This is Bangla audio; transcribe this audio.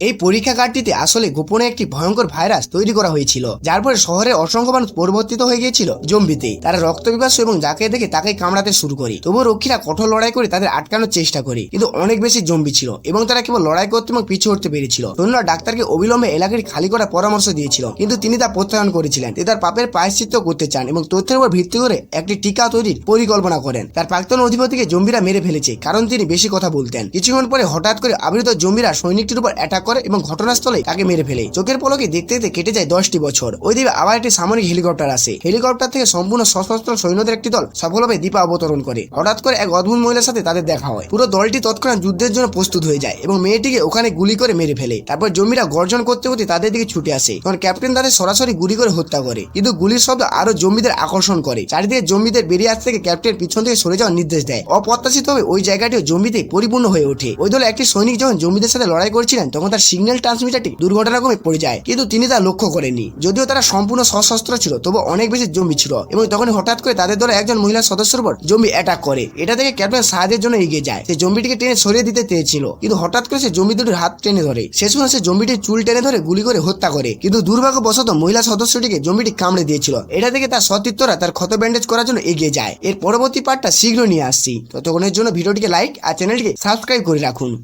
এই পরীক্ষাগারটিতে আসলে গোপনে একটি ভয়ঙ্কর ভাইরাস তৈরি করা হয়েছিল, যার ফলে শহরের অসংখ্য মানুষ পরিবর্তিত হয়ে গিয়েছিল জম্বিতে। তারা রক্ত পিপাসু এবং যাকে দেখে তাকে কামড়াতে শুরু করে। তবুও রক্ষীরা কঠোর লড়াই করে তাদের আটকানোর চেষ্টা করে, কিন্তু অনেক বেশি জম্বি ছিল এবং তারা কেবল লড়াই করতে এবং পিছু হতে পেরেছিল। সৈন্যরা ডাক্তারকে অবিলম্বে এলাকাটি খালি করার পরামর্শ দিয়েছিল, কিন্তু তিনি তা প্রত্যাখ্যান করেছিলেন। তিনি তার পাপের প্রায়শ্চিত্ত করতে চান এবং তথ্যের উপর ভিত্তি করে একটি টিকা তৈরির পরিকল্পনা করেন। তার প্রাক্তন অধিপতিকে জম্বিরা মেরে ফেলেছে, কারণ তিনি বেশি কথা বলতেন। কিছুক্ষণ পরে হঠাৎ করে আবির্ভূত জম্বিরা সৈনিকটির উপর অ্যাটাক করে এবং ঘটনাস্থলে তাকে মেরে ফেলে। চোখের পলকে দেখতে দেখতে কেটে যায় দশটি বছর। ওই দিকে আবার একটি সামরিক হেলিকপ্টার আসে। হেলিকপ্টার থেকে সম্পূর্ণ সশস্ত্র সৈন্যদের একটি দল সফলভাবে দ্বীপে অবতরণ করে। হঠাৎ করে এক অদ্ভুত মহিলার সাথে তাদের দেখা হয়। পুরো দলটি তৎক্ষণাৎ যুদ্ধের জন্য প্রস্তুত হয়ে যায় এবং মেয়েটিকে ওখানে গুলি করে মেরে ফেলে। তারপর জমিরা গর্জন করতে করতে তাদের দিকে ছুটে আসে। তখন ক্যাপ্টেন তাদের সরাসরি গুলি করে হত্যা করে। কিন্তু গুলির শব্দ আরও জমিদের আকর্ষণ করে। চারিদিকে জমিদের বেরিয়ে আসতে থেকে ক্যাপ্টেন পিছন থেকে সরে যাওয়ার নির্দেশ দেয়। অপ্রত্যাশিতভাবে ওই জায়গাটিও জমিতে পরিপূর্ণ হয়ে ওঠে। ওই দলে একটি সৈনিক যখন জমিদের সাথে লড়াই করছিলেন, তখন তার সিগন্যাল ট্রান্সমিটারটি দুর্ঘটনাক্রমে পড়ে যায়। কিন্তু তিনি তা লক্ষ্য করেননি। যদিও তারা সম্পূর্ণ সশস্ত্র ছিল তবু অনেক বেশি জম্বি ছিল। এবং তখন হঠাৎ করে তাদের দলে একজন মহিলা সদস্যের উপর জম্বি অ্যাটাক করে। এটা থেকে ক্যাপ্টেন সাহায্যের জন্য এগিয়ে যায়। সে জম্বিটিকে টেনে সরিয়ে দিতে চেয়েছিল। কিন্তু হঠাৎ করে সে জম্বি দুটির হাত টেনে ধরে। শেষ সময় সে জম্বিটির চুল টেনে ধরে গুলি করে হত্যা করে। কিন্তু দুর্ভাগ্যবশত মহিলা সদস্যটিকে জম্বিটি কামড়ে দিয়েছিল। এটা থেকে তার সতীর্থরা তার ক্ষত ব্যান্ডেজ করার জন্য এগিয়ে যায়। এর পরবর্তী পার্টটা শীঘ্র নিয়ে আসছি। ততক্ষণের জন্য ভিডিওটিকে লাইক আর চ্যানেলটিকে সাবস্ক্রাইব করে রাখুন।